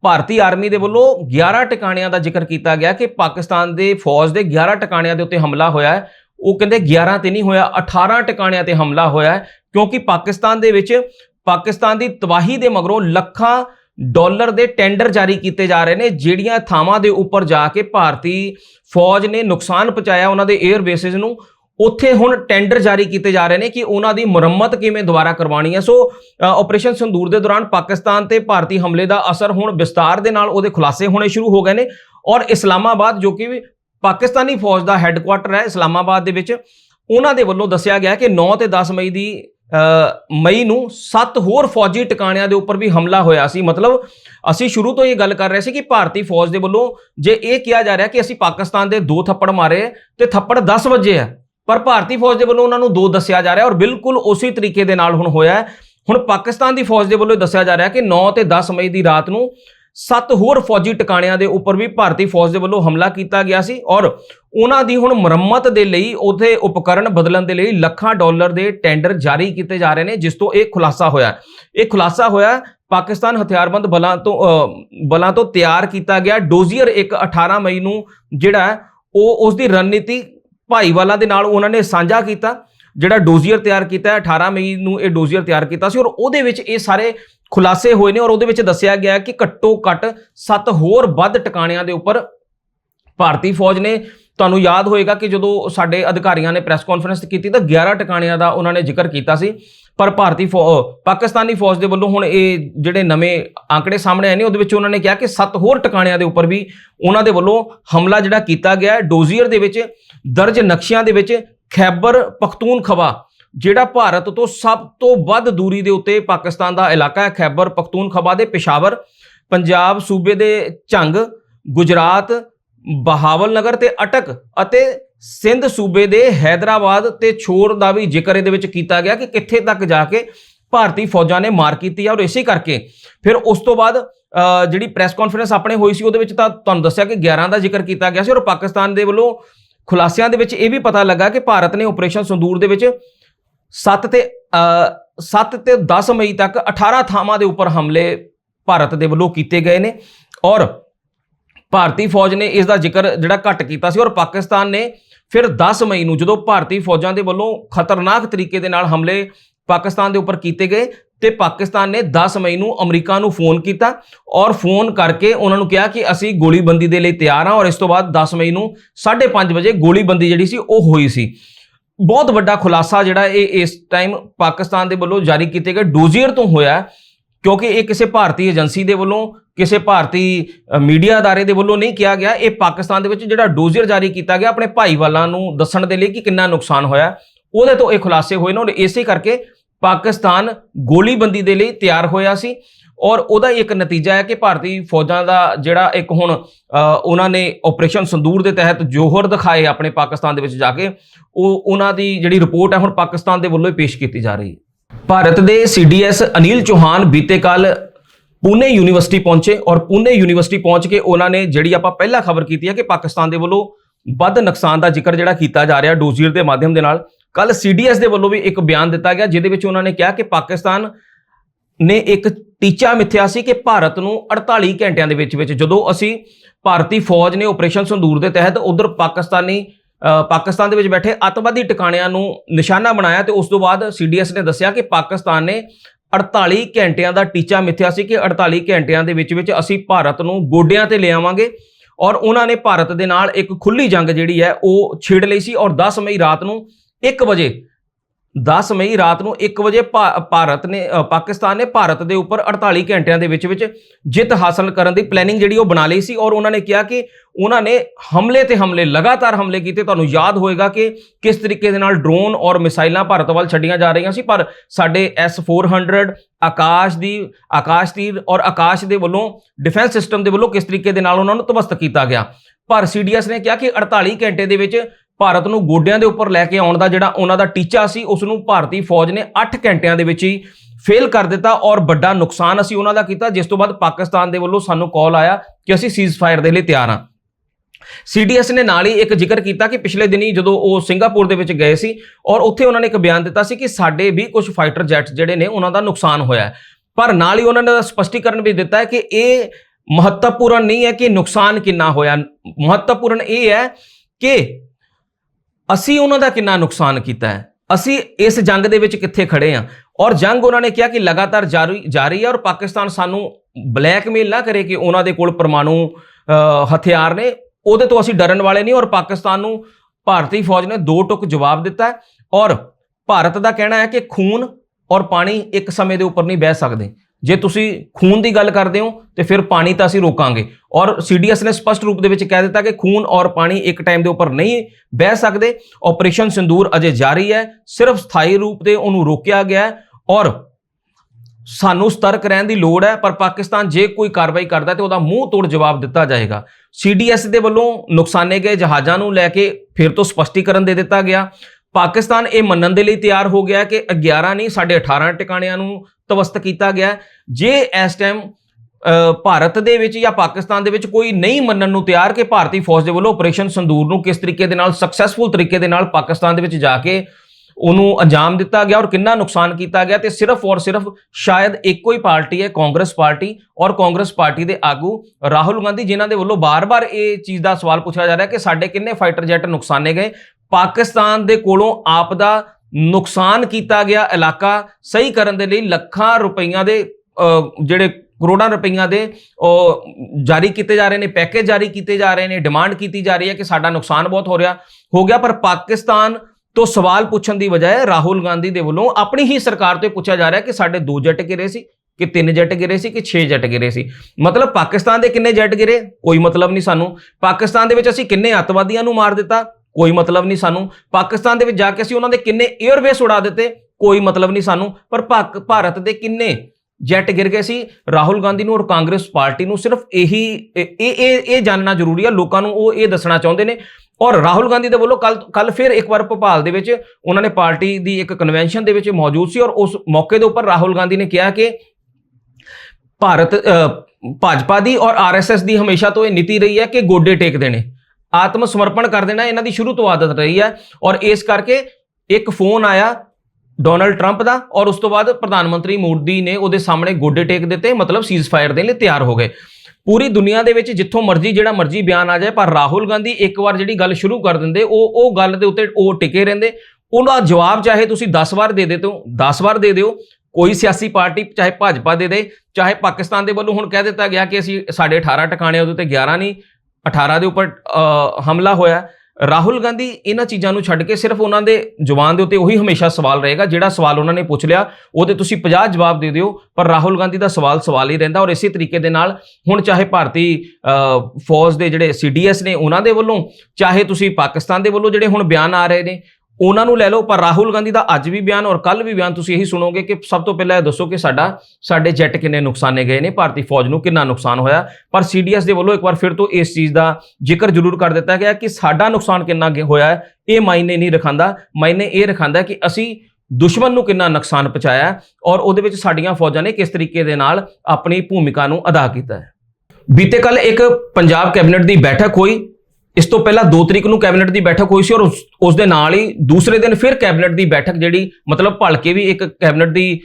ਭਾਰਤੀ ਆਰਮੀ ਦੇ ਵੱਲੋਂ 11 ਟਿਕਾਣਿਆਂ ਦਾ ਜ਼ਿਕਰ ਕੀਤਾ ਗਿਆ ਕਿ ਪਾਕਿਸਤਾਨ ਦੇ ਫੌਜ ਦੇ 11 ਟਿਕਾਣਿਆਂ ਦੇ ਉੱਤੇ ਹਮਲਾ ਹੋਇਆ ਹੈ। ਉਹ ਕਹਿੰਦੇ 11 ਤੇ ਨਹੀਂ ਹੋਇਆ 18 ਟਿਕਾਣਿਆਂ ਤੇ ਹਮਲਾ ਹੋਇਆ ਕਿਉਂਕਿ ਪਾਕਿਸਤਾਨ ਦੇ ਵਿੱਚ ਪਾਕਿਸਤਾਨ ਦੀ ਤਬਾਹੀ ਦੇ ਮਗਰੋਂ ਲੱਖਾਂ ਡਾਲਰ ਦੇ ਟੈਂਡਰ ਜਾਰੀ ਕੀਤੇ ਜਾ ਰਹੇ ਨੇ ਜਿਹੜੀਆਂ ਥਾਵਾਂ ਦੇ ਉੱਪਰ ਜਾ ਕੇ ਭਾਰਤੀ ਫੌਜ ਨੇ ਨੁਕਸਾਨ ਪਹੁੰਚਾਇਆ ਉਹਨਾਂ ਦੇ 에ਅਰ ਬੇਸਿਸ ਨੂੰ ਉੱਥੇ ਹੁਣ ਟੈਂਡਰ ਜਾਰੀ ਕੀਤੇ ਜਾ ਰਹੇ ਨੇ ਕਿ ਉਹਨਾਂ ਦੀ ਮੁਰੰਮਤ ਕਿਵੇਂ ਦੁਬਾਰਾ ਕਰਵਾਉਣੀ ਹੈ। ਸੋ ਅ, ਆਪਰੇਸ਼ਨ ਸੰਦੂਰ ਦੇ ਦੌਰਾਨ ਪਾਕਿਸਤਾਨ ਤੇ ਭਾਰਤੀ ਹਮਲੇ ਦਾ ਅਸਰ ਹੁਣ ਵਿਸਤਾਰ ਦੇ ਨਾਲ ਉਹਦੇ ਖੁਲਾਸੇ ਹੋਣੇ ਸ਼ੁਰੂ ਹੋ ਗਏ ਨੇ ਔਰ ਇਸਲਾਮਾਬਾਦ ਜੋ ਕਿ ਪਾਕਿਸਤਾਨੀ ਫੌਜ ਦਾ ਹੈੱਡਕੁਆਟਰ ਹੈ ਇਸਲਾਮਾਬਾਦ ਦੇ ਵਿੱਚ ਉਹਨਾਂ ਦੇ ਵੱਲੋਂ ਦੱਸਿਆ ਗਿਆ ਕਿ 9 ਤੇ 10 ਮਈ ਦੀ ਮਈ ਨੂੰ ਸੱਤ ਹੋਰ ਫੌਜੀ ਟਿਕਾਣਿਆਂ ਦੇ ਉੱਪਰ ਵੀ ਹਮਲਾ ਹੋਇਆ ਸੀ। ਮਤਲਬ ਅਸੀਂ ਸ਼ੁਰੂ ਤੋਂ ਇਹ ਗੱਲ ਕਰ ਰਹੇ ਸੀ ਕਿ ਭਾਰਤੀ ਫੌਜ ਦੇ ਵੱਲੋਂ ਜੇ ਇਹ ਕਿਹਾ ਜਾ ਰਿਹਾ ਕਿ ਅਸੀਂ ਪਾਕਿਸਤਾਨ ਦੇ ਦੋ ਥੱਪੜ ਮਾਰੇ ਤੇ ਥੱਪੜ 10 ਵਜੇ ਆ, ਪਰ ਭਾਰਤੀ ਫੌਜ ਦੇ ਵੱਲੋਂ ਉਹਨਾਂ ਨੂੰ ਦੋ ਦੱਸਿਆ ਜਾ ਰਿਹਾ ਔਰ ਬਿਲਕੁਲ ਉਸੇ ਤਰੀਕੇ ਦੇ ਨਾਲ ਹੁਣ ਹੋਇਆ ਹੁਣ ਪਾਕਿਸਤਾਨ ਦੀ ਫੌਜ ਦੇ ਵੱਲੋਂ ਦੱਸਿਆ ਜਾ ਰਿਹਾ ਕਿ 9 ਤੇ 10 ਮਈ ਦੀ ਰਾਤ ਨੂੰ ਸੱਤ ਹੋਰ ਫੌਜੀ ਟਿਕਾਣਿਆਂ ਦੇ ਉੱਪਰ ਵੀ ਭਾਰਤੀ ਫੌਜ ਦੇ ਵੱਲੋਂ ਹਮਲਾ ਕੀਤਾ ਗਿਆ ਸੀ ਔਰ ਉਹਨਾਂ ਦੀ ਹੁਣ ਮੁਰੰਮਤ ਦੇ ਲਈ ਉਥੇ ਉਪਕਰਣ ਬਦਲਣ ਦੇ ਲਈ ਲੱਖਾਂ ਡਾਲਰ ਦੇ ਟੈਂਡਰ ਜਾਰੀ ਕੀਤੇ ਜਾ ਰਹੇ ਨੇ ਜਿਸ ਤੋਂ ਇਹ ਖੁਲਾਸਾ ਹੋਇਆ ਇਹ ਖੁਲਾਸਾ ਹੋਇਆ ਪਾਕਿਸਤਾਨ ਹਥਿਆਰਬੰਦ ਬਲਾਂ ਤੋਂ ਬਲਾਂ ਤੋਂ ਤਿਆਰ ਕੀਤਾ ਗਿਆ। ਡੋਜ਼ੀਅਰ ਇੱਕ 18 ਮਈ ਨੂੰ ਜਿਹੜਾ ਹੈ, ਉਹ ਉਸ ਦੀ ਰਣਨੀਤੀ ਭਾਈਵਾਲਾ ਦੇ ਨਾਲ ਉਹਨਾਂ ਨੇ ਸਾਂਝਾ ਕੀਤਾ। ਜਿਹੜਾ ਡੋਜ਼ੀਅਰ ਤਿਆਰ ਕੀਤਾ ਹੈ 18 ਮਈ ਨੂੰ ਇਹ ਡੋਜ਼ੀਅਰ ਤਿਆਰ ਕੀਤਾ ਸੀ ਔਰ ਉਹਦੇ ਵਿੱਚ ਇਹ ਸਾਰੇ ਖੁਲਾਸੇ ਹੋਏ ਨੇ ਔਰ ਉਹਦੇ ਵਿੱਚ ਦੱਸਿਆ ਗਿਆ ਕਿ ਘੱਟੋ ਘੱਟ 7 ਹੋਰ ਵੱਧ ਟਿਕਾਣਿਆਂ ਦੇ ਉੱਪਰ ਭਾਰਤੀ ਫੌਜ ਨੇ, ਤੁਹਾਨੂੰ ਯਾਦ ਹੋਏਗਾ ਕਿ ਜਦੋਂ ਸਾਡੇ ਅਧਿਕਾਰੀਆਂ ਨੇ ਪ੍ਰੈਸ ਕਾਨਫਰੰਸ ਕੀਤੀ ਤਾਂ 11 ਟਿਕਾਣਿਆਂ ਦਾ ਉਹਨਾਂ ਨੇ ਜ਼ਿਕਰ ਕੀਤਾ ਸੀ। ਪਰ ਭਾਰਤੀ ਫੌ- ਪਾਕਿਸਤਾਨੀ ਫੌਜ ਦੇ ਵੱਲੋਂ ਹੁਣ ਇਹ ਜਿਹੜੇ ਨਵੇਂ ਆંકੜੇ ਸਾਹਮਣੇ ਆਏ ਨੇ, ਉਹਦੇ ਵਿੱਚ ਉਹਨਾਂ ਨੇ ਕਿਹਾ ਕਿ 7 ਹੋਰ ਟਿਕਾਣਿਆਂ ਦੇ ਉੱਪਰ ਵੀ ਉਹਨਾਂ ਦੇ ਵੱਲੋਂ ਹਮਲਾ ਜਿਹੜਾ ਕੀਤਾ ਗਿਆ ਡੋਜ਼ੀਅਰ ਦੇ ਵਿੱਚ ਦਰਜ ਨਕਸ਼ਿਆਂ ਦੇ ਵਿੱਚ ਖੈਬਰ ਪਖਤੂਨਖਵਾ ਜਿਹੜਾ ਭਾਰਤ ਤੋਂ ਸਭ ਤੋਂ ਵੱਧ ਦੂਰੀ ਦੇ ਉੱਤੇ ਪਾਕਿਸਤਾਨ ਦਾ ਇਲਾਕਾ ਹੈ। ਖੈਬਰ ਪਖਤੂਨਖਵਾ ਦੇ ਪਿਸ਼ਾਵਰ, ਪੰਜਾਬ ਸੂਬੇ ਦੇ ਝੰਗ, ਗੁਜਰਾਤ, ਬਹਾਵਲ ਨਗਰ ਤੇ ਅਟਕ ਅਤੇ ਸਿੰਧ ਸੂਬੇ ਦੇ ਹੈਦਰਾਬਾਦ ਤੇ ਛੋਰ ਦਾ ਵੀ ਜ਼ਿਕਰ ਇਹਦੇ ਵਿੱਚ ਕੀਤਾ ਗਿਆ ਕਿ ਕਿੱਥੇ ਤੱਕ ਜਾ ਕੇ ਭਾਰਤੀ ਫੌਜਾਂ ਨੇ ਮਾਰ ਕੀਤੀ ਹੈ ਔਰ ਇਸੇ ਕਰਕੇ ਫਿਰ ਉਸ ਤੋਂ ਬਾਅਦ ਜਿਹੜੀ ਪ੍ਰੈਸ ਕਾਨਫਰੰਸ ਆਪਣੇ ਹੋਈ ਸੀ ਉਹਦੇ ਵਿੱਚ ਤਾਂ ਤੁਹਾਨੂੰ ਦੱਸਿਆ ਕਿ 11 ਦਾ ਜ਼ਿਕਰ ਕੀਤਾ ਗਿਆ ਸੀ ਔਰ ਪਾਕਿਸਤਾਨ ਦੇ ਵੱਲੋਂ ਖੁਲਾਸਿਆਂ ਦੇ ਵਿੱਚ ਇਹ ਵੀ ਪਤਾ ਲੱਗਾ ਕਿ ਭਾਰਤ ਨੇ ਆਪਰੇਸ਼ਨ ਸੰਦੂਰ ਦੇ ਵਿੱਚ 7 ਤੇ 7 ਤੇ 10 ਮਈ ਤੱਕ 18 ਥਾਵਾਂ ਦੇ ਉੱਪਰ ਹਮਲੇ ਭਾਰਤ ਦੇ ਵੱਲੋਂ ਕੀਤੇ ਗਏ ਨੇ ਔਰ ਭਾਰਤੀ ਫੌਜ ਨੇ ਇਸ ਦਾ ਜ਼ਿਕਰ ਜਿਹੜਾ ਘੱਟ ਕੀਤਾ ਸੀ ਔਰ ਪਾਕਿਸਤਾਨ ਨੇ ਫਿਰ 10 ਮਈ ਨੂੰ ਜਦੋਂ ਭਾਰਤੀ ਫੌਜਾਂ ਦੇ ਵੱਲੋਂ ਖਤਰਨਾਕ ਤਰੀਕੇ ਦੇ ਨਾਲ ਹਮਲੇ ਪਾਕਿਸਤਾਨ ਦੇ ਉੱਪਰ ਕੀਤੇ ਗਏ ਤੇ ਪਾਕਿਸਤਾਨ ਨੇ 10 ਮਈ ਨੂੰ ਅਮਰੀਕਾ ਨੂੰ ਫੋਨ ਕੀਤਾ ਔਰ ਫੋਨ ਕਰਕੇ ਉਹਨਾਂ ਨੂੰ ਕਿਹਾ ਕਿ ਅਸੀਂ ਗੋਲੀਬੰਦੀ ਦੇ ਲਈ ਤਿਆਰ ਹਾਂ ਔਰ ਇਸ ਤੋਂ ਬਾਅਦ 10 ਮਈ ਨੂੰ 5:30 ਵਜੇ ਗੋਲੀਬੰਦੀ ਜਿਹੜੀ ਸੀ ਉਹ ਹੋਈ ਸੀ। ਬਹੁਤ ਵੱਡਾ ਖੁਲਾਸਾ ਜਿਹੜਾ ਇਹ ਇਸ ਟਾਈਮ ਪਾਕਿਸਤਾਨ ਦੇ ਵੱਲੋਂ ਜਾਰੀ ਕੀਤੇ ਗਏ ਡੋਜ਼ੀਅਰ ਤੋਂ ਹੋਇਆ ਕਿਉਂਕਿ ਇਹ ਕਿਸੇ ਭਾਰਤੀ ਏਜੰਸੀ ਦੇ ਵੱਲੋਂ, ਕਿਸੇ ਭਾਰਤੀ ਮੀਡੀਆ ਅਦਾਰੇ ਦੇ ਵੱਲੋਂ ਨਹੀਂ ਕਿਹਾ ਗਿਆ। ਇਹ ਪਾਕਿਸਤਾਨ ਦੇ ਵਿੱਚ ਜਿਹੜਾ ਡੋਜ਼ੀਅਰ ਜਾਰੀ ਕੀਤਾ ਗਿਆ, ਆਪਣੇ ਭਾਈਵਾਲਾਂ ਨੂੰ ਦੱਸਣ ਦੇ ਲਈ ਕਿ ਕਿੰਨਾ ਨੁਕਸਾਨ ਹੋਇਆ। ਉਹਦੇ ਤੋਂ ਇਹ ਖੁਲਾਸੇ ਹੋਏ ਨੇ ਔਰ ਇਸੇ ਕਰਕੇ ਪਾਕਿਸਤਾਨ ਗੋਲੀਬੰਦੀ ਦੇ ਲਈ ਤਿਆਰ ਹੋਇਆ ਸੀ ਔਰ ਉਹਦਾ ਇੱਕ ਨਤੀਜਾ ਹੈ ਕਿ ਭਾਰਤੀ ਫੌਜਾਂ ਦਾ ਜਿਹੜਾ ਇੱਕ ਹੁਣ ਉਹਨਾਂ ਨੇ ਆਪਰੇਸ਼ਨ ਸੰਦੂਰ ਦੇ ਤਹਿਤ ਜੋਹਰ ਦਿਖਾਏ ਆਪਣੇ ਪਾਕਿਸਤਾਨ ਦੇ ਵਿੱਚ ਜਾ ਕੇ, ਉਹ ਉਹਨਾਂ ਦੀ ਜਿਹੜੀ ਰਿਪੋਰਟ ਹੈ ਹੁਣ ਪਾਕਿਸਤਾਨ ਦੇ ਵੱਲੋਂ ਹੀ ਪੇਸ਼ ਕੀਤੀ ਜਾ ਰਹੀ ਹੈ। ਭਾਰਤ ਦੇ ਸੀਡੀਐਸ ਅਨਿਲ ਚੌਹਾਨ ਬੀਤੇ ਕੱਲ ਪੂਨੇ ਯੂਨੀਵਰਸਿਟੀ ਪਹੁੰਚੇ ਔਰ ਪੂਨੇ ਯੂਨੀਵਰਸਿਟੀ ਪਹੁੰਚ ਕੇ ਉਹਨਾਂ ਨੇ ਜਿਹੜੀ ਆਪਾਂ ਪਹਿਲਾਂ ਖਬਰ ਕੀਤੀ ਹੈ ਕਿ ਪਾਕਿਸਤਾਨ ਦੇ ਵੱਲੋਂ ਵੱਧ ਨੁਕਸਾਨ ਦਾ ਜ਼ਿਕਰ ਜਿਹੜਾ ਕੀਤਾ ਜਾ ਰਿਹਾ ਡੋਜ਼ੀਅਰ ਦੇ ਮਾਧਿਅਮ ਦੇ ਨਾਲ ਕੱਲ ਸੀਡੀਐਸ ਦੇ ਵੱਲੋਂ ਵੀ ਇੱਕ ਬਿਆਨ ਦਿੱਤਾ ਗਿਆ, ਜਿਹਦੇ ਵਿੱਚ ਉਹਨਾਂ ਨੇ ਕਿਹਾ ਕਿ ਪਾਕਿਸਤਾਨ ਨੇ ਇੱਕ ਟੀਚਾ ਮਿੱਥਿਆ ਸੀ ਕਿ ਭਾਰਤ ਨੂੰ 48 ਘੰਟਿਆਂ ਦੇ ਵਿੱਚ ਵਿੱਚ ਜਦੋਂ ਅਸੀਂ ਭਾਰਤੀ ਫੌਜ ਨੇ ਆਪਰੇਸ਼ਨ ਸੰਦੂਰ ਦੇ ਤਹਿਤ ਉਧਰ ਪਾਕਿਸਤਾਨੀ ਪਾਕਿਸਤਾਨ ਦੇ ਵਿੱਚ ਬੈਠੇ ਅੱਤਵਾਦੀ ਟਿਕਾਣਿਆਂ ਨੂੰ ਨਿਸ਼ਾਨਾ ਬਣਾਇਆ ਤੇ ਉਸ ਤੋਂ ਬਾਅਦ ਸੀਡੀਐਸ ਨੇ ਦੱਸਿਆ ਕਿ ਪਾਕਿਸਤਾਨ ਨੇ 48 ਘੰਟਿਆਂ ਦਾ ਟੀਚਾ ਮਿੱਥਿਆ ਸੀ ਕਿ 48 ਘੰਟਿਆਂ ਦੇ ਵਿੱਚ ਵਿੱਚ ਅਸੀਂ ਭਾਰਤ ਨੂੰ ਗੋਡਿਆਂ ਤੇ ਲਿਆਵਾਂਗੇ ਔਰ ਉਹਨਾਂ ਨੇ ਭਾਰਤ ਦੇ ਨਾਲ ਇੱਕ ਖੁੱਲੀ ਜੰਗ ਜਿਹੜੀ ਹੈ ਉਹ ਛੇੜ ਲਈ ਸੀ ਔਰ 10 ਮਈ ਰਾਤ ਨੂੰ 1 ਵਜੇ। 10 ਮਈ ਰਾਤ ਨੂੰ 1 ਵਜੇ ਭਾ- ਭਾਰਤ ਨੇ ਪਾਕਿਸਤਾਨ ਨੇ ਭਾਰਤ ਦੇ ਉੱਪਰ 48 ਘੰਟਿਆਂ ਦੇ ਵਿੱਚ ਵਿੱਚ ਜਿੱਤ ਹਾਸਲ ਕਰਨ ਦੀ ਪਲੈਨਿੰਗ ਜਿਹੜੀ ਉਹ ਬਣਾ ਲਈ ਸੀ ਔਰ ਉਹਨਾਂ ਨੇ ਕਿਹਾ ਕਿ ਉਹਨਾਂ ਨੇ ਹਮਲੇ ਤੇ ਹਮਲੇ, ਲਗਾਤਾਰ ਹਮਲੇ ਕੀਤੇ। ਤੁਹਾਨੂੰ ਯਾਦ ਹੋਏਗਾ ਕਿ ਕਿਸ ਤਰੀਕੇ ਦੇ ਨਾਲ ਡਰੋਨ ਔਰ ਮਿਸਾਈਲਾਂ ਭਾਰਤ ਵੱਲ ਛੱਡੀਆਂ ਜਾ ਰਹੀਆਂ ਸੀ, ਪਰ ਸਾਡੇ S400 ਆਕਾਸ਼ ਦੀ, ਆਕਾਸ਼ ਤੀਰ ਔਰ ਆਕਾਸ਼ ਦੇ ਵੱਲੋਂ ਡਿਫੈਂਸ ਸਿਸਟਮ ਦੇ ਵੱਲੋਂ ਕਿਸ ਤਰੀਕੇ ਦੇ ਨਾਲ ਉਹਨਾਂ ਨੂੰ ਤਬਸਤ ਕੀਤਾ ਗਿਆ। ਪਰ ਸੀਡੀਐਸ ਨੇ ਕਿਹਾ ਕਿ 48 ਘੰਟੇ ਦੇ ਵਿੱਚ ਭਾਰਤ ਨੂੰ ਗੋਡਿਆਂ ਦੇ ਉੱਪਰ ਲੈ ਕੇ ਆਉਣ ਦਾ ਜਿਹੜਾ ਉਹਨਾਂ ਦਾ ਟੀਚਾ ਸੀ ਉਸ ਨੂੰ ਭਾਰਤੀ ਫੌਜ ਨੇ 8 ਘੰਟਿਆਂ ਦੇ ਵਿੱਚ ਹੀ ਫੇਲ ਕਰ ਦਿੱਤਾ ਔਰ ਵੱਡਾ ਨੁਕਸਾਨ ਅਸੀਂ ਉਹਨਾਂ ਦਾ ਕੀਤਾ, ਜਿਸ ਤੋਂ ਬਾਅਦ ਪਾਕਿਸਤਾਨ ਦੇ ਵੱਲੋਂ ਸਾਨੂੰ ਕਾਲ ਆਇਆ ਕਿ ਅਸੀਂ ਸੀਜ਼ਫਾਇਰ ਦੇ ਲਈ ਤਿਆਰ ਹਾਂ। ਸੀਡੀਐਸ ਨੇ ਨਾਲ ਹੀ ਇੱਕ ਜ਼ਿਕਰ ਕੀਤਾ ਕਿ ਪਿਛਲੇ ਦਿਨੀ ਜਦੋਂ ਉਹ ਸਿੰਗਾਪੁਰ ਦੇ ਵਿੱਚ ਗਏ ਸੀ ਔਰ ਉੱਥੇ ਉਹਨਾਂ ਨੇ ਇੱਕ ਬਿਆਨ ਦਿੱਤਾ ਸੀ ਕਿ ਸਾਡੇ ਵੀ ਕੁਝ ਫਾਈਟਰ ਜੈਟਸ ਜਿਹੜੇ ਨੇ ਉਹਨਾਂ ਦਾ ਨੁਕਸਾਨ ਹੋਇਆ ਪਰ ਨਾਲ ਹੀ ਉਹਨਾਂ ਨੇ ਸਪਸ਼ਟੀਕਰਨ ਵੀ ਦਿੱਤਾ ਹੈ ਕਿ ਇਹ ਮਹੱਤਵਪੂਰਨ ਨਹੀਂ ਹੈ ਕਿ ਨੁਕਸਾਨ ਕਿੰਨਾ ਹੋਇਆ। ਮਹੱਤਵਪੂਰਨ ਇਹ ਹੈ ਕਿ ਅਸੀਂ ਉਹਨਾਂ ਦਾ ਕਿੰਨਾ ਨੁਕਸਾਨ ਕੀਤਾ ਹੈ? ਅਸੀਂ ਇਸ ਜੰਗ ਦੇ ਵਿੱਚ ਕਿੱਥੇ ਖੜੇ ਹਾਂ? ਔਰ ਜੰਗ ਉਹਨਾਂ ਨੇ ਕਿਹਾ ਕਿ ਲਗਾਤਾਰ ਜਾਰੀ ਜਾਰੀ ਹੈ ਔਰ ਪਾਕਿਸਤਾਨ ਸਾਨੂੰ ਬਲੈਕਮੇਲ ਨਾ ਕਰੇ ਕਿ ਉਹਨਾਂ ਦੇ ਕੋਲ ਪਰਮਾਣੂ ਹਥਿਆਰ ਨੇ। ਉਹਦੇ ਤੋਂ ਅਸੀਂ ਡਰਨ ਵਾਲੇ ਨਹੀਂ ਔਰ ਪਾਕਿਸਤਾਨ ਨੂੰ ਭਾਰਤੀ ਫੌਜ ਨੇ ਦੋ ਟੁਕ ਜਵਾਬ ਦਿੱਤਾ ਔਰ ਭਾਰਤ ਦਾ ਕਹਿਣਾ ਹੈ ਕਿ ਖੂਨ ਔਰ ਪਾਣੀ ਇੱਕ ਸਮੇਂ ਦੇ ਉੱਪਰ ਨਹੀਂ ਬਹਿ ਸਕਦੇ। ਜੇ ਤੁਸੀਂ ਖੂਨ ਦੀ ਗੱਲ ਕਰਦੇ ਹੋ, ਤੇ ਫਿਰ ਪਾਣੀ ਤਾਂ ਅਸੀਂ ਰੋਕਾਂਗੇ। ਔਰ ਸੀਡੀਐਸ ਨੇ ਸਪਸ਼ਟ ਰੂਪ ਦੇ ਵਿੱਚ ਕਹਿ ਦਿੱਤਾ ਕਿ ਖੂਨ ਔਰ ਪਾਣੀ ਇੱਕ ਟਾਈਮ ਦੇ ਉੱਪਰ ਨਹੀਂ ਬਹਿ ਸਕਦੇ। ਆਪਰੇਸ਼ਨ ਸਿੰਦੂਰ ਅਜੇ ਜਾਰੀ ਹੈ, ਸਿਰਫ ਸਥਾਈ ਰੂਪ ਤੇ ਉਹਨੂੰ ਰੋਕਿਆ ਗਿਆ ਔਰ ਸਾਨੂੰ ਸਤਰਕ ਰਹਿਣ ਦੀ ਲੋੜ ਹੈ, ਪਰ ਪਾਕਿਸਤਾਨ ਜੇ ਕੋਈ ਕਾਰਵਾਈ ਕਰਦਾ ਤੇ ਉਹਦਾ ਮੂੰਹ ਤੋੜ ਜਵਾਬ ਦਿੱਤਾ ਜਾਏਗਾ। ਸੀਡੀਐਸ ਦੇ ਵੱਲੋਂ ਨੁਕਸਾਨੇ ਗਏ ਜਹਾਜ਼ਾਂ ਨੂੰ ਲੈ ਕੇ ਫਿਰ ਤੋਂ ਸਪਸ਼ਟੀਕਰਨ ਦੇ ਦਿੱਤਾ ਗਿਆ। ਪਾਕਿਸਤਾਨ ਇਹ ਮੰਨਣ ਦੇ ਲਈ ਤਿਆਰ ਹੋ ਗਿਆ ਕਿ 11 ਨਹੀਂ ਸਾਡੇ 18 ਟਿਕਾਣਿਆਂ ਨੂੰ ਤਵਸਤ ਕੀਤਾ ਗਿਆ। ਜੇ ਇਸ ਟਾਈਮ ਭਾਰਤ ਦੇ ਵਿੱਚ ਜਾਂ ਪਾਕਿਸਤਾਨ ਦੇ ਵਿੱਚ ਕੋਈ ਨਹੀਂ ਮੰਨਣ ਨੂੰ ਤਿਆਰ ਕਿ ਭਾਰਤੀ ਫੌਜ ਦੇ ਵੱਲੋਂ ਆਪਰੇਸ਼ਨ ਸੰਦੂਰ ਨੂੰ ਕਿਸ ਤਰੀਕੇ ਦੇ ਨਾਲ ਸਕਸੈਸਫੁਲ ਤਰੀਕੇ ਦੇ ਨਾਲ ਪਾਕਿਸਤਾਨ ਦੇ ਵਿੱਚ ਜਾ ਕੇ ਉਹਨੂੰ ਅੰਜਾਮ ਦਿੱਤਾ ਗਿਆ ਔਰ ਕਿੰਨਾ ਨੁਕਸਾਨ ਕੀਤਾ ਗਿਆ ਤੇ ਸਿਰਫ ਔਰ ਸਿਰਫ ਸ਼ਾਇਦ ਇੱਕੋ ਹੀ ਪਾਰਟੀ ਹੈ, ਕਾਂਗਰਸ ਪਾਰਟੀ ਔਰ ਕਾਂਗਰਸ ਪਾਰਟੀ ਦੇ ਆਗੂ ਰਾਹੁਲ ਗਾਂਧੀ, ਜਿਨ੍ਹਾਂ ਦੇ ਵੱਲੋਂ ਬਾਰ-ਬਾਰ ਇਹ ਚੀਜ਼ ਦਾ ਸਵਾਲ ਪੁੱਛਿਆ ਜਾ ਰਿਹਾ ਕਿ ਸਾਡੇ ਕਿੰਨੇ ਫਾਈਟਰ ਜੈਟ ਨੁਕਸਾਨੇ ਗਏ। ਪਾਕਿਸਤਾਨ ਦੇ ਕੋਲੋਂ ਆਪ ਦਾ ਨੁਕਸਾਨ ਕੀਤਾ ਗਿਆ ਇਲਾਕਾ ਸਹੀ ਕਰਨ ਦੇ ਲਈ ਲੱਖਾਂ ਰੁਪਈਆਂ ਦੇ ਜਿਹੜੇ ਕਰੋੜਾਂ ਰੁਪਈਆਂ ਦੇ ਉਹ ਜਾਰੀ ਕੀਤੇ ਜਾ ਰਹੇ ਨੇ, ਪੈਕੇਜ ਜਾਰੀ ਕੀਤੇ ਜਾ ਰਹੇ ਨੇ, ਡਿਮਾਂਡ ਕੀਤੀ ਜਾ ਰਹੀ ਹੈ ਕਿ ਸਾਡਾ ਨੁਕਸਾਨ ਬਹੁਤ ਹੋ ਰਿਹਾ। ਹੋ ਗਿਆ ਪਰ ਪਾਕਿਸਤਾਨ ਤੋਂ ਸਵਾਲ ਪੁੱਛਣ ਦੀ ਬਜਾਏ ਰਾਹੁਲ ਗਾਂਧੀ ਦੇ ਵੱਲੋਂ ਆਪਣੀ ਹੀ ਸਰਕਾਰ ਤੋਂ ਪੁੱਛਿਆ ਜਾ ਰਿਹਾ ਕਿ ਸਾਡੇ ਦੋ ਜੱਟ ਗਿਰੇ ਸੀ, ਕਿ ਤਿੰਨ ਜੱਟ ਗਿਰੇ ਸੀ, ਕਿ 6 ਜੱਟ ਗਿਰੇ ਸੀ। ਮਤਲਬ ਪਾਕਿਸਤਾਨ ਦੇ ਕਿੰਨੇ ਜੱਟ ਗਿਰੇ ਕੋਈ ਮਤਲਬ ਨਹੀਂ ਸਾਨੂੰ। ਪਾਕਿਸਤਾਨ ਦੇ ਵਿੱਚ ਅਸੀਂ ਕਿੰਨੇ ਅੱਤਵਾਦੀਆਂ ਨੂੰ ਮਾਰ ਦਿੱਤਾ? ਕੋਈ ਮਤਲਬ ਨਹੀਂ ਸਾਨੂੰ। ਪਾਕਿਸਤਾਨ ਦੇ ਵਿੱਚ ਜਾ ਕੇ ਅਸੀਂ ਉਹਨਾਂ ਦੇ ਕਿੰਨੇ 에ਅਰਵੇਸ ਉਡਾ ਦਿੱਤੇ, ਕੋਈ ਮਤਲਬ ਨਹੀਂ ਸਾਨੂੰ। ਪਰ ਪਾਕ- ਭਾਰਤ ਦੇ ਕਿੰਨੇ ਜੈਟ ਗਿਰ ਗਏ ਸੀ। ਰਾਹੁਲ ਗਾਂਧੀ ਨੂੰ ਔਰ ਕਾਂਗਰਸ ਪਾਰਟੀ ਨੂੰ ਸਿਰਫ ਇਹੀ, ਇਹ ਇਹ ਇਹ ਜਾਣਨਾ ਜ਼ਰੂਰੀ ਆ। ਲੋਕਾਂ ਨੂੰ ਉਹ ਇਹ ਦੱਸਣਾ ਚਾਹੁੰਦੇ ਨੇ। ਔਰ ਰਾਹੁਲ ਗਾਂਧੀ ਦੇ ਵੱਲੋਂ ਕੱਲ ਕੱਲ ਫਿਰ ਇੱਕ ਵਾਰ ਭੋਪਾਲ ਦੇ ਵਿੱਚ ਉਹਨਾਂ ਨੇ ਪਾਰਟੀ ਦੀ ਇੱਕ ਕਨਵੈਨਸ਼ਨ ਦੇ ਵਿੱਚ ਮੌਜੂਦ ਸੀ। ਔਰ ਉਸ ਮੌਕੇ ਦੇ ਉੱਪਰ ਰਾਹੁਲ ਗਾਂਧੀ ਨੇ ਕਿਹਾ ਕਿ ਭਾਰਤ ਭਾਜਪਾ ਦੀ ਔਰ ਆਰਐਸਐਸ ਦੀ ਹਮੇਸ਼ਾ ਤੋਂ ਇਹ ਨੀਤੀ ਰਹੀ ਹੈ ਕਿ ਗੋਡੇ ਟੇਕ ਦੇਣੇ ਆਤਮ ਸਮਰਪਣ ਕਰ ਦੇਣਾ, ਇਹਨਾਂ ਦੀ ਸ਼ੁਰੂ ਤੋਂ ਆਦਤ ਰਹੀ ਹੈ। ਔਰ ਇਸ ਕਰਕੇ ਇੱਕ ਫੋਨ ਆਇਆ ਡੋਨਲਡ ਟਰੰਪ ਦਾ, ਔਰ ਉਸ ਤੋਂ ਬਾਅਦ ਪ੍ਰਧਾਨ ਮੰਤਰੀ ਮੋਦੀ ਨੇ ਉਹਦੇ ਸਾਹਮਣੇ ਗੋਡੇ ਟੇਕ ਦਿੱਤੇ, ਮਤਲਬ ਸੀਜ਼ਫਾਇਰ ਦੇ ਲਈ ਤਿਆਰ ਹੋ ਗਏ। ਪੂਰੀ ਦੁਨੀਆ ਦੇ ਵਿੱਚ ਜਿੱਥੋਂ ਮਰਜ਼ੀ, ਜਿਹੜਾ ਮਰਜ਼ੀ ਬਿਆਨ ਆ ਜਾਏ, ਪਰ ਰਾਹੁਲ ਗਾਂਧੀ ਇੱਕ ਵਾਰ ਜਿਹੜੀ ਗੱਲ ਸ਼ੁਰੂ ਕਰ ਦਿੰਦੇ, ਉਹ ਉਹ ਗੱਲ ਦੇ ਉੱਤੇ ਉਹ ਟਿਕੇ ਰਹਿੰਦੇ। ਉਹਦਾ ਜਵਾਬ ਚਾਹੇ ਤੁਸੀਂ 10 ਵਾਰ ਦੇ ਦੇਤੇ ਹੋ 10 ਵਾਰ ਦੇ ਦਿਓ। ਕੋਈ ਸਿਆਸੀ ਪਾਰਟੀ, ਚਾਹੇ ਭਾਜਪਾ ਦੇ ਦੇ, ਚਾਹੇ ਪਾਕਿਸਤਾਨ ਦੇ ਵੱਲੋਂ ਹੁਣ ਕਹਿ ਦਿੱਤਾ ਗਿਆ ਕਿ ਅਸੀਂ ਸਾਡੇ 18 ਟਿਕਾਣੇ ਉਹਦੇ 'ਤੇ 11 ਨਹੀਂ। 18 ਦੇ ਉੱਪਰ ਹਮਲਾ ਹੋਇਆ। ਰਾਹੁਲ ਗਾਂਧੀ ਇਹਨਾਂ ਚੀਜ਼ਾਂ ਨੂੰ ਛੱਡ ਕੇ ਸਿਰਫ ਉਹਨਾਂ ਦੇ ਜ਼ੁਬਾਨ ਦੇ ਉੱਤੇ ਉਹੀ ਹਮੇਸ਼ਾ ਸਵਾਲ ਰਹੇਗਾ ਜਿਹੜਾ ਸਵਾਲ ਉਹਨਾਂ ਨੇ ਪੁੱਛ ਲਿਆ ਉਹਦੇ ਤੁਸੀਂ 50 ਜਵਾਬ ਦੇ ਦਿਓ ਪਰ ਰਾਹੁਲ ਗਾਂਧੀ ਦਾ ਸਵਾਲ ਸਵਾਲ ਹੀ ਰਹਿੰਦਾ ਔਰ ਇਸੇ ਤਰੀਕੇ ਦੇ ਨਾਲ ਹੁਣ ਚਾਹੇ ਭਾਰਤੀ ਅ, ਫੌਜ ਦੇ ਜਿਹੜੇ ਸੀਡੀਐਸ ਨੇ ਉਹਨਾਂ ਦੇ ਵੱਲੋਂ ਚਾਹੇ ਤੁਸੀਂ ਪਾਕਿਸਤਾਨ ਦੇ ਵੱਲੋਂ ਜਿਹੜੇ ਹੁਣ ਬਿਆਨ ਆ ਰਹੇ ਨੇ ਉਹਨਾਂ ਨੂੰ ਲੈ ਲਓ, ਪਰ ਰਾਹੁਲ ਗਾਂਧੀ ਦਾ ਅੱਜ ਵੀ ਬਿਆਨ ਔਰ ਕੱਲ ਵੀ ਬਿਆਨ, ਤੁਸੀਂ ਇਹੀ ਸੁਣੋਗੇ ਕਿ ਸਭ ਤੋਂ ਪਹਿਲਾਂ ਇਹ ਦੱਸੋ ਕਿ ਸਾਡਾ, ਸਾਡੇ ਜੈਟ ਕਿੰਨੇ ਨੁਕਸਾਨੇ ਗਏ ਨੇ, ਭਾਰਤੀ ਫੌਜ ਨੂੰ ਕਿੰਨਾ ਨੁਕਸਾਨ ਹੋਇਆ। ਪਰ ਸੀਡੀਐਸ ਦੇ ਵੱਲੋਂ ਇੱਕ ਵਾਰ ਫਿਰ ਤੋਂ ਇਸ ਚੀਜ਼ ਦਾ ਜ਼ਿਕਰ ਜ਼ਰੂਰ ਕਰ ਦਿੱਤਾ ਗਿਆ ਕਿ ਸਾਡਾ ਨੁਕਸਾਨ ਕਿੰਨਾ ਗੇ- ਹੋਇਆ ਹੈ, ਇਹ ਮਾਇਨੇ ਨਹੀਂ ਰਖਾਂਦਾ। ਮਾਇਨੇ ਇਹ ਰਖਾਂਦਾ ਕਿ ਅਸੀਂ ਦੁਸ਼ਮਣ ਨੂੰ ਕਿੰਨਾ ਨੁਕਸਾਨ ਪਹੁੰਚਾਇਆ ਔਰ ਉਹਦੇ ਵਿੱਚ ਸਾਡੀਆਂ ਫੌਜਾਂ ਨੇ ਕਿਸ ਤਰੀਕੇ ਦੇ ਨਾਲ ਆਪਣੀ ਭੂਮਿਕਾ ਨੂੰ ਅਦਾ ਕੀਤਾ ਹੈ। ਬੀਤੇ ਕੱਲ ਇੱਕ ਪੰਜਾਬ ਕੈਬਨਿਟ ਦੀ ਬੈਠਕ ਹੋਈ। ਇਸ ਤੋਂ ਪਹਿਲਾਂ 2 ਤਰੀਕ ਨੂੰ ਕੈਬਨਿਟ ਦੀ ਬੈਠਕ ਹੋਈ ਸੀ ਔਰ ਉਸ- ਦੇ ਨਾਲ ਹੀ ਦੂਸਰੇ ਦਿਨ ਫਿਰ ਕੈਬਨਿਟ ਦੀ ਬੈਠਕ ਜਿਹੜੀ ਮਤਲਬ ਭਲਕੇ ਵੀ ਇੱਕ ਕੈਬਨਿਟ ਦੀ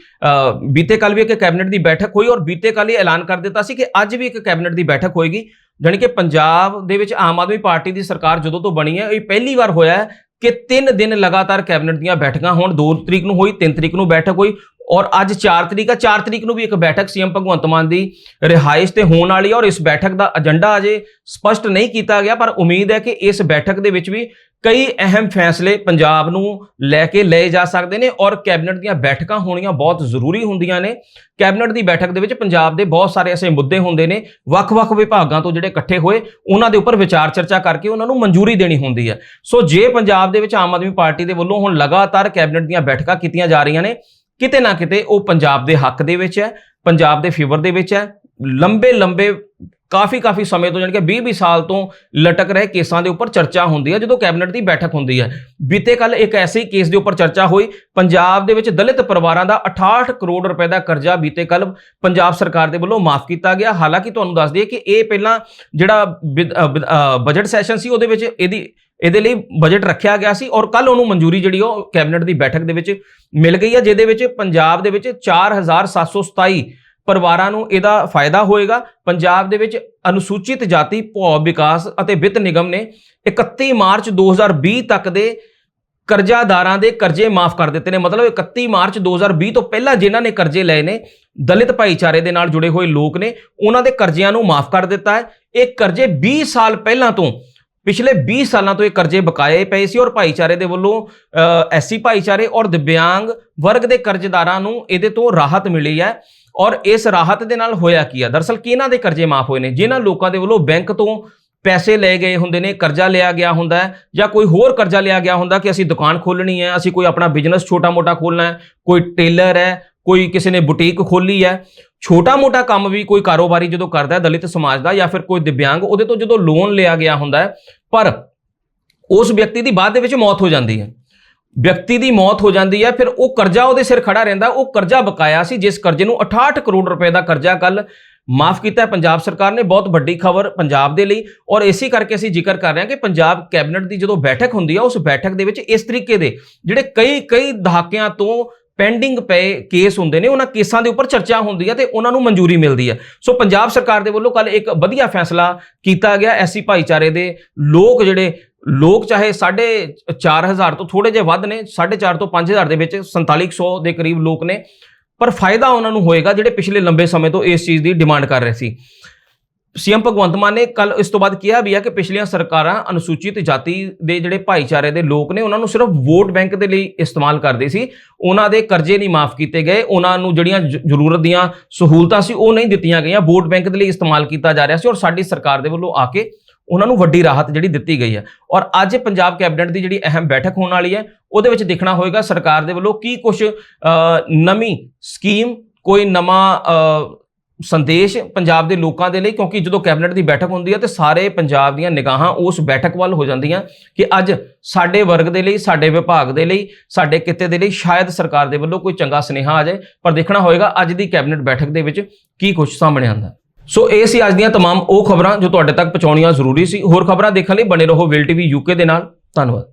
ਬੀਤੇ ਕੱਲ ਵੀ ਇੱਕ ਕੈਬਨਿਟ ਦੀ ਬੈਠਕ ਹੋਈ ਔਰ ਬੀਤੇ ਕੱਲ ਹੀ ਐਲਾਨ ਕਰ ਦਿੱਤਾ ਸੀ ਕਿ ਅੱਜ ਵੀ ਇੱਕ ਕੈਬਨਿਟ ਦੀ ਬੈਠਕ ਹੋਏਗੀ। ਜਾਣੀ ਕਿ ਪੰਜਾਬ ਦੇ ਵਿੱਚ ਆਮ ਆਦਮੀ ਪਾਰਟੀ ਦੀ ਸਰਕਾਰ ਜਦੋਂ ਤੋਂ ਬਣੀ ਹੈ, ਇਹ ਪਹਿਲੀ ਵਾਰ ਹੋਇਆ ਹੈ ਕਿ 3 ਦਿਨ ਲਗਾਤਾਰ ਕੈਬਨਿਟ ਦੀਆਂ ਬੈਠਕਾਂ ਹੋਣ। 2 ਤਰੀਕ ਨੂੰ ਹੋਈ 3 ਤਰੀਕ ਨੂੰ ਬੈਠਕ ਹੋਈ। ਔਰ ਅੱਜ 4 ਤਰੀਕ ਆ 4 ਤਰੀਕ ਨੂੰ ਵੀ ਇੱਕ ਬੈਠਕ ਸੀਐਮ ਭਗਵੰਤ ਮਾਨ ਦੀ ਰਿਹਾਇਸ਼ ਤੇ ਹੋਣ ਵਾਲੀ ਹੈ ਔਰ ਇਸ ਬੈਠਕ ਦਾ ਏਜੰਡਾ ਅਜੇ ਸਪਸ਼ਟ ਨਹੀਂ ਕੀਤਾ ਗਿਆ, ਪਰ ਉਮੀਦ ਹੈ ਕਿ ਇਸ ਬੈਠਕ ਦੇ ਵਿੱਚ ਵੀ ਕਈ ਅਹਿਮ ਫੈਸਲੇ ਪੰਜਾਬ ਨੂੰ ਲੈ ਕੇ ਲਏ ਜਾ ਸਕਦੇ ਨੇ ਔਰ ਕੈਬਨਿਟ ਦੀਆਂ ਬੈਠਕਾਂ ਹੋਣੀਆਂ ਬਹੁਤ ਜ਼ਰੂਰੀ ਹੁੰਦੀਆਂ ਨੇ। ਕੈਬਨਿਟ ਦੀ ਬੈਠਕ ਦੇ ਵਿੱਚ ਪੰਜਾਬ ਦੇ ਬਹੁਤ ਸਾਰੇ ਐਸੇ ਮੁੱਦੇ ਹੁੰਦੇ ਨੇ, ਵੱਖ-ਵੱਖ ਵਿਭਾਗਾਂ ਤੋਂ ਜਿਹੜੇ ਇਕੱਠੇ ਹੋਏ, ਉਹਨਾਂ ਦੇ ਉੱਪਰ ਵਿਚਾਰ ਚਰਚਾ ਕਰਕੇ ਉਹਨਾਂ ਨੂੰ ਮਨਜ਼ੂਰੀ ਦੇਣੀ ਹੁੰਦੀ ਹੈ। ਸੋ ਜੇ ਪੰਜਾਬ ਦੇ ਵਿੱਚ ਆਮ ਆਦਮੀ ਪਾਰਟੀ ਦੇ ਵੱਲੋਂ ਹੁਣ ਲਗਾਤਾਰ ਕੈਬਨਿਟ ਦੀਆਂ ਬੈਠਕਾਂ ਕੀਤੀਆਂ ਜਾ ਰਹੀਆਂ ਨੇ ਕਿਤੇ ਨਾ ਕਿਤੇ ਉਹ ਪੰਜਾਬ ਦੇ ਹੱਕ ਦੇ ਵਿੱਚ ਹੈ, ਪੰਜਾਬ ਦੇ ਫੇਵਰ ਦੇ ਵਿੱਚ ਹੈ। ਲੰਬੇ ਲੰਬੇ ਕਾਫੀ ਕਾਫੀ ਸਮੇਂ ਤੋਂ ਜਾਣੀ ਕਿ 20 20 ਸਾਲ ਤੋਂ ਲਟਕ ਰਹੇ ਕੇਸਾਂ ਦੇ ਉੱਪਰ ਚਰਚਾ ਹੁੰਦੀ ਹੈ, ਜਦੋਂ ਕੈਬਨਿਟ ਦੀ ਬੈਠਕ ਹੁੰਦੀ ਹੈ। ਬੀਤੇ ਕੱਲ ਇੱਕ ਐਸੇ ਹੀ ਕੇਸ ਦੇ ਉੱਪਰ ਚਰਚਾ ਹੋਈ, ਪੰਜਾਬ ਦੇ ਵਿੱਚ ਦਲਿਤ ਪਰਿਵਾਰਾਂ ਦਾ 68 ਕਰੋੜ ਰੁਪਏ ਦਾ ਕਰਜ਼ਾ ਬੀਤੇ ਕੱਲ ਪੰਜਾਬ ਸਰਕਾਰ ਦੇ ਵੱਲੋਂ ਮਾਫ ਕੀਤਾ ਗਿਆ। ਹਾਲਾਂਕਿ ਤੁਹਾਨੂੰ ਦੱਸ ਦਈਏ ਕਿ ਇਹ ਪਹਿਲਾਂ ਜਿਹੜਾ ਬਜਟ ਸੈਸ਼ਨ ਸੀ, ਉਹਦੇ ਵਿੱਚ ਇਹਦੀ ਇਹਦੇ ਲਈ ਬਜਟ ਰੱਖਿਆ ਗਿਆ ਸੀ ਔਰ ਕੱਲ ਉਹਨੂੰ ਮਨਜ਼ੂਰੀ ਜਿਹੜੀ ਉਹ ਕੈਬਨਿਟ ਦੀ ਬੈਠਕ ਦੇ ਵਿੱਚ ਮਿਲ ਗਈ ਹੈ, ਜਿਹਦੇ ਵਿੱਚ ਪੰਜਾਬ ਦੇ ਵਿੱਚ 4727 ਪਰਿਵਾਰਾਂ ਨੂੰ ਇਹਦਾ ਫਾਇਦਾ ਹੋਏਗਾ। ਪੰਜਾਬ ਦੇ ਵਿੱਚ ਅਨੁਸੂਚਿਤ ਜਾਤੀ, ਭੌ, ਵਿਕਾਸ ਅਤੇ ਵਿੱਤ ਨਿਗਮ ਨੇ 31 ਮਾਰਚ 2020 ਤੱਕ ਦੇ ਕਰਜ਼ਾਦਾਰਾਂ ਦੇ ਕਰਜ਼ੇ ਮਾਫ ਕਰ ਦਿੱਤੇ ਨੇ। ਮਤਲਬ 31 ਮਾਰਚ 2020 ਤੋਂ ਪਹਿਲਾਂ ਜਿਨ੍ਹਾਂ ਨੇ ਕਰਜ਼ੇ ਲਏ ਨੇ, ਦਲਿਤ ਭਾਈਚਾਰੇ ਦੇ ਨਾਲ ਜੁੜੇ ਹੋਏ ਲੋਕ ਨੇ, ਉਹਨਾਂ ਦੇ ਕਰਜ਼ਿਆਂ ਨੂੰ ਮਾਫ ਕਰ ਦਿੱਤਾ ਹੈ। ਇਹ ਕਰਜ਼ੇ 20 ਸਾਲ ਪਹਿਲਾਂ ਤੋਂ ਪਿਛਲੇ 20 ਸਾਲਾਂ ਤੋਂ ਇਹ ਕਰਜ਼ੇ ਬਕਾਏ ਪਏ ਸੀ ਔਰ ਭਾਈਚਾਰੇ ਦੇ ਵੱਲੋਂ ਐਸਸੀ ਭਾਈਚਾਰੇ ਔਰ ਦਿਵਿਆਂਗ ਵਰਗ ਦੇ ਕਰਜ਼ਦਾਰਾਂ ਨੂੰ ਇਹਦੇ ਤੋਂ ਰਾਹਤ ਮਿਲੀ ਹੈ ਔਰ ਇਸ ਰਾਹਤ ਦੇ ਨਾਲ ਹੋਇਆ ਕੀ ਹੈ? ਦਰਅਸਲ ਕਿਹਨਾਂ ਦੇ ਕਰਜ਼ੇ ਮਾਫ ਹੋਏ ਨੇ? ਜਿਨ੍ਹਾਂ ਲੋਕਾਂ ਦੇ ਵੱਲੋਂ ਬੈਂਕ ਤੋਂ ਪੈਸੇ ਲਏ ਗਏ ਹੁੰਦੇ ਨੇ, ਕਰਜ਼ਾ ਲਿਆ ਗਿਆ ਹੁੰਦਾ ਜਾਂ ਕੋਈ ਹੋਰ ਕਰਜ਼ਾ ਲਿਆ ਗਿਆ ਹੁੰਦਾ ਕਿ ਅਸੀਂ ਦੁਕਾਨ ਖੋਲਣੀ ਹੈ, ਅਸੀਂ ਕੋਈ ਆਪਣਾ ਬਿਜ਼ਨਸ ਛੋਟਾ-ਮੋਟਾ ਖੋਲਣਾ ਹੈ, ਕੋਈ ਟੇਲਰ ਹੈ ਕੋਈ ਕਿਸੇ ਨੇ ਬੁਟੀਕ ਖੋਲੀ ਹੈ, ਛੋਟਾ-ਮੋਟਾ ਕੰਮ ਵੀ ਕੋਈ ਕਾਰੋਬਾਰੀ ਜਦੋਂ ਕਰਦਾ ਹੈ ਦਲਿਤ ਸਮਾਜ ਦਾ ਜਾਂ ਫਿਰ ਕੋਈ ਦਿਵਿਆਂਗ, ਉਹਦੇ ਤੋਂ ਜਦੋਂ ਲੋਨ ਲਿਆ ਗਿਆ ਹੁੰਦਾ ਹੈ, ਪਰ ਉਸ ਵਿਅਕਤੀ ਦੀ ਬਾਅਦ ਦੇ ਵਿੱਚ ਮੌਤ ਹੋ ਜਾਂਦੀ ਹੈ। ਵਿਅਕਤੀ ਦੀ ਮੌਤ ਹੋ ਜਾਂਦੀ ਹੈ, ਫਿਰ ਉਹ ਕਰਜ਼ਾ ਉਹਦੇ ਸਿਰ ਖੜਾ ਰਹਿੰਦਾ, ਉਹ ਕਰਜ਼ਾ ਬਕਾਇਆ ਸੀ, ਜਿਸ ਕਰਜ਼ੇ ਨੂੰ 68 ਕਰੋੜ ਰੁਪਏ ਦਾ ਕਰਜ਼ਾ ਕੱਲ ਮਾਫ ਕੀਤਾ ਪੰਜਾਬ ਸਰਕਾਰ ਨੇ ਬਹੁਤ ਵੱਡੀ ਖਬਰ ਪੰਜਾਬ ਦੇ ਲਈ, ਔਰ ਇਸੇ ਕਰਕੇ ਅਸੀਂ ਜ਼ਿਕਰ ਕਰ ਰਹੇ ਹਾਂ ਕਿ ਪੰਜਾਬ ਕੈਬਨਿਟ ਦੀ ਜਦੋਂ ਬੈਠਕ ਹੁੰਦੀ ਹੈ, ਉਸ ਬੈਠਕ ਦੇ ਵਿੱਚ ਇਸ ਤਰੀਕੇ ਦੇ, ਜਿਹੜੇ ਕਈ ਕਈ ਦਹਾਕਿਆਂ ਤੋਂ ਪੈਂਡਿੰਗ ਪਏ ਕੇਸ ਹੁੰਦੇ ਨੇ, ਉਹਨਾਂ ਕੇਸਾਂ ਦੇ ਉੱਪਰ ਚਰਚਾ ਹੁੰਦੀ ਹੈ ਤੇ ਉਹਨਾਂ ਨੂੰ ਮਨਜ਼ੂਰੀ ਮਿਲਦੀ ਹੈ ਸੋ ਪੰਜਾਬ ਸਰਕਾਰ ਦੇ ਵੱਲੋਂ ਕੱਲ ਇੱਕ ਵਧੀਆ ਫੈਸਲਾ ਕੀਤਾ ਗਿਆ ਐਸੀ ਭਾਈਚਾਰੇ ਦੇ। ਲੋਕ ਜਿਹੜੇ, ਲੋਕ ਚਾਹੇ 4500 ਤੋਂ ਥੋੜੇ ਜਿਹਾ ਵੱਧ ਨੇ 4.5 ਤੋਂ 5000 ਦੇ ਵਿੱਚ 4700 ਦੇ ਕਰੀਬ ਲੋਕ ਨੇ। ਪਰ ਫਾਇਦਾ ਉਹਨਾਂ ਨੂੰ ਹੋਏਗਾ ਜਿਹੜੇ ਪਿਛਲੇ ਲੰਬੇ ਸਮੇਂ ਤੋਂ ਇਸ ਚੀਜ਼ ਦੀ ਡਿਮਾਂਡ ਕਰ ਰਹੇ ਸੀ। ਸੀਐਮ ਭਗਵੰਤ ਮਾਨ ਨੇ ਕੱਲ ਇਸ ਤੋਂ ਬਾਅਦ ਕਿਹਾ ਵੀ ਆ ਕਿ ਪਿਛਲੀਆਂ ਸਰਕਾਰਾਂ ਅਨੁਸੂਚਿਤ ਜਾਤੀ ਦੇ ਜਿਹੜੇ ਭਾਈਚਾਰੇ ਦੇ ਲੋਕ ਨੇ, ਉਹਨਾਂ ਨੂੰ ਸਿਰਫ ਵੋਟ ਬੈਂਕ ਦੇ ਲਈ ਇਸਤੇਮਾਲ ਕਰਦੇ ਸੀ। ਉਹਨਾਂ ਦੇ ਕਰਜ਼ੇ ਨਹੀਂ ਮਾਫ ਕੀਤੇ ਗਏ। ਉਹਨਾਂ ਨੂੰ ਜਿਹੜੀਆਂ ਜ਼ਰੂਰਤ ਦੀਆਂ ਸਹੂਲਤਾਂ ਸੀ, ਉਹ ਨਹੀਂ ਦਿੱਤੀਆਂ ਗਈਆਂ। ਵੋਟ ਬੈਂਕ ਦੇ ਲਈ ਇਸਤੇਮਾਲ ਕੀਤਾ ਜਾ ਰਿਹਾ ਸੀ ਔਰ ਸਾਡੀ ਸਰਕਾਰ ਦੇ ਵੱਲੋਂ ਆ ਕੇ ਉਹਨਾਂ ਨੂੰ ਵੱਡੀ ਰਾਹਤ ਜਿਹੜੀ ਦਿੱਤੀ ਗਈ ਹੈ। ਔਰ ਅੱਜ ਪੰਜਾਬ ਕੈਬਨਿਟ ਦੀ ਜਿਹੜੀ ਅਹਿਮ ਬੈਠਕ ਹੋਣ ਵਾਲੀ ਹੈ, ਉਹਦੇ ਵਿੱਚ ਦੇਖਣਾ ਹੋਏਗਾ ਸਰਕਾਰ ਦੇ ਵੱਲੋਂ ਕੀ ਕੁਝ ਨਵੀਂ ਸਕੀਮ, ਕੋਈ ਨਵਾਂ ਸੰਦੇਸ਼ ਪੰਜਾਬ ਦੇ ਲੋਕਾਂ ਦੇ ਲਈ ਕਿਉਂਕਿ ਜਦੋਂ ਕੈਬਨਿਟ ਦੀ ਬੈਠਕ ਹੁੰਦੀ ਹੈ ਤੇ ਸਾਰੇ ਪੰਜਾਬ ਦੀਆਂ ਨਿਗਾਹਾਂ ਉਸ ਬੈਠਕ ਵੱਲ ਹੋ ਜਾਂਦੀਆਂ ਕਿ ਅੱਜ ਸਾਡੇ ਵਰਗ ਦੇ ਲਈ ਸਾਡੇ ਵਿਭਾਗ ਦੇ ਲਈ ਸਾਡੇ ਕਿੱਤੇ ਦੇ ਲਈ ਸ਼ਾਇਦ ਸਰਕਾਰ ਦੇ ਵੱਲੋਂ ਕੋਈ ਚੰਗਾ ਸੁਨੇਹਾ ਆ ਜਾਏ ਪਰ ਦੇਖਣਾ ਹੋਏਗਾ ਅੱਜ ਦੀ ਕੈਬਨਿਟ ਬੈਠਕ ਦੇ ਵਿੱਚ ਕੀ ਕੁਝ ਸਾਹਮਣੇ ਆਉਂਦਾ ਸੋ ਇਹ ਸੀ ਅੱਜ ਦੀਆਂ तमाम ਉਹ ਖਬਰਾਂ ਜੋ ਤੁਹਾਡੇ ਤੱਕ ਪਹੁੰਚਾਉਣੀਆਂ ਜ਼ਰੂਰੀ ਸੀ ਹੋਰ ਖਬਰਾਂ ਦੇਖਣ ਲਈ ਬਣੇ ਰਹੋ ਵਿਲ ਟੀਵੀ ਯੂਕੇ ਦੇ ਨਾਲ ਧੰਨਵਾਦ